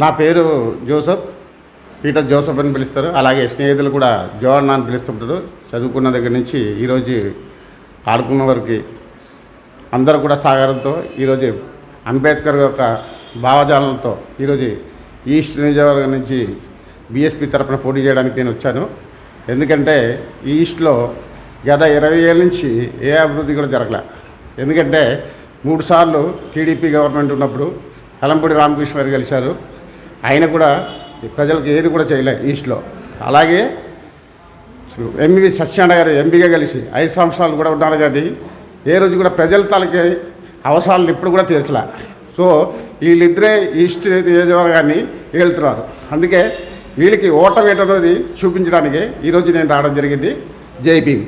నా పేరు Joseph Peter Joseph అని పిలుస్తారు. అలాగే స్నేహితులు కూడా జోహన్ అని పిలుస్తుంటారు. చదువుకున్న దగ్గర నుంచి ఈరోజు ఆడుకున్న వరకు అందరూ కూడా సాగరంతో ఈరోజు అంబేద్కర్ యొక్క భావజాలంతో ఈరోజు ఈస్ట్ నియోజకవర్గం నుంచి బీఎస్పీ తరఫున పోటీ చేయడానికి నేను వచ్చాను. ఎందుకంటే ఈస్ట్లో గత ఇరవై ఏళ్ళ నుంచి ఏ అభివృద్ధి కూడా జరగలే. ఎందుకంటే మూడుసార్లు టీడీపీ గవర్నమెంట్ ఉన్నప్పుడు కలంపూడి రామకృష్ణ గారు కలిశారు ఆయన కూడా ప్రజలకు ఏది కూడా చేయలే ఈస్ట్లో. అలాగే ఎంవి సత్యనారాయణ గారు ఎంపీగా కలిసి ఐదు సంవత్సరాలు కూడా ఉన్నారు కానీ ఏ రోజు కూడా ప్రజల తలకి అవసరాలను ఇప్పుడు కూడా తీర్చలే. సో వీళ్ళిద్దరే ఈస్ట్ నియోజకవర్గాన్ని ఏలుతున్నారు. అందుకే వీళ్ళకి ఓటమి అనేది చూపించడానికి ఈరోజు నేను రావడం జరిగింది. జై భీమ్.